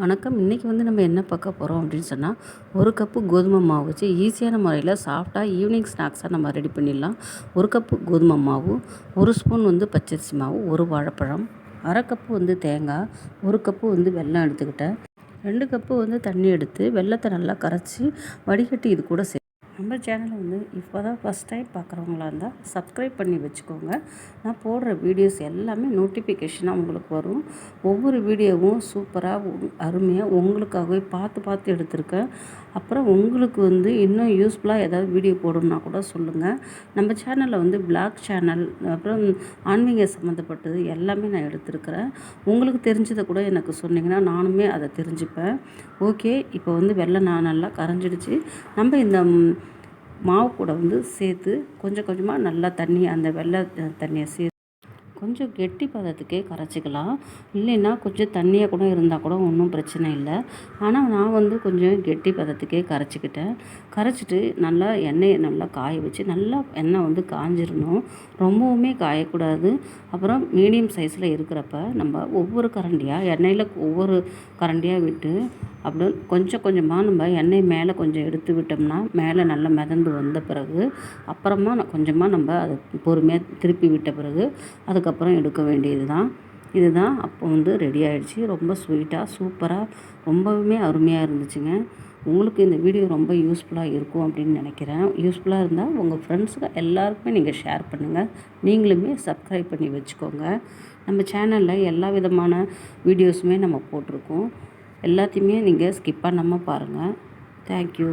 வணக்கம். இன்றைக்கி வந்து நம்ம என்ன பார்க்க போகிறோம் அப்படின்னு சொன்னால் ஒரு கப்பு கோதுமை மாவு வச்சு ஈஸியான முறையில் சாஃப்டாக ஈவினிங் ஸ்நாக்ஸாக நம்ம ரெடி பண்ணிடலாம். ஒரு கப்பு கோதுமை மாவு ஒரு ஸ்பூன் வந்து பச்சரிசி மாவு ஒரு வாழைப்பழம் அரை கப்பு வந்து தேங்காய் ஒரு கப்பு வந்து வெல்லம் எடுத்துக்கிட்டேன். ரெண்டு கப்பு வந்து தண்ணி எடுத்து வெல்லத்தை நல்லா கரைச்சி வடிகட்டி இது கூட சே நம்ம சேனலை வந்து இப்போ தான் ஃபஸ்ட் டைம் பார்க்குறவங்களா இருந்தால் சப்ஸ்கிரைப் பண்ணி வச்சுக்கோங்க. நான் போடுற வீடியோஸ் எல்லாமே நோட்டிஃபிகேஷனாக உங்களுக்கு வரும். ஒவ்வொரு வீடியோவும் சூப்பராக அருமையாக உங்களுக்காகவே பார்த்து பார்த்து எடுத்திருக்கேன். அப்புறம் உங்களுக்கு வந்து இன்னும் யூஸ்ஃபுல்லாக ஏதாவது வீடியோ போடணுன்னா கூட சொல்லுங்கள் நம்ம சேனலில் வந்து பிளாக் சேனல் அப்புறம் ஆன்மீக சம்மந்தப்பட்டது எல்லாமே நான் எடுத்திருக்கிறேன். உங்களுக்கு தெரிஞ்சதை கூட எனக்கு சொன்னீங்கன்னா நானுமே அதை தெரிஞ்சுப்பேன். ஓகே இப்போ வந்து வெள்ளை நான் நல்லா கரைஞ்சிடுச்சு. நம்ம இந்த மாவு கூட வந்து சேர்த்து கொஞ்சம் கொஞ்சமாக நல்லா தண்ணி அந்த வெள்ளை தண்ணியை சேர்த்து கொஞ்சம் கெட்டி பதத்துக்கே கரைச்சிக்கலாம். இல்லைன்னா கொஞ்சம் தண்ணியாக கூட இருந்தால் கூட ஒன்றும் பிரச்சனை இல்லை. ஆனால் நான் வந்து கொஞ்சம் கெட்டி பதத்துக்கே கரைச்சிக்கிட்டேன். கரைச்சிட்டு நல்லா எண்ணெயை நல்லா காய வச்சு நல்லா எண்ணெய் வந்து காஞ்சிடணும் ரொம்பவுமே காயக்கூடாது. அப்புறம் மீடியம் சைஸில் இருக்கிறப்ப நம்ம ஒவ்வொரு கரண்டியாக எண்ணெயில் ஒவ்வொரு கரண்டியாக விட்டு அப்படின்னு கொஞ்சம் கொஞ்சமாக நம்ம எண்ணெய் மேலே கொஞ்சம் எடுத்து விட்டோம்னா மேலே நல்லா மிதந்து வந்த பிறகு அப்புறமா கொஞ்சமாக நம்ம அதை பொறுமையாக திருப்பி விட்ட பிறகு அதுக்கப்புறம் எடுக்க வேண்டியது தான். இதுதான் அப்போ வந்து ரெடி ஆகிடுச்சி ரொம்ப ஸ்வீட்டாக சூப்பராக ரொம்பவுமே அருமையாக இருந்துச்சுங்க. உங்களுக்கு இந்த வீடியோ ரொம்ப யூஸ்ஃபுல்லாக இருக்கும் அப்படின்னு நினைக்கிறேன். யூஸ்ஃபுல்லாக இருந்தால் உங்கள் ஃப்ரெண்ட்ஸுக்கு எல்லாருக்குமே நீங்கள் ஷேர் பண்ணுங்கள் நீங்களுமே சப்ஸ்கிரைப் பண்ணி வச்சுக்கோங்க. நம்ம சேனலில் எல்லா விதமான வீடியோஸுமே நம்ம போட்டிருக்கோம். எல்லாத்தையுமே நீங்கள் ஸ்கிப் பண்ணாமல் பாருங்கள் தேங்க்யூ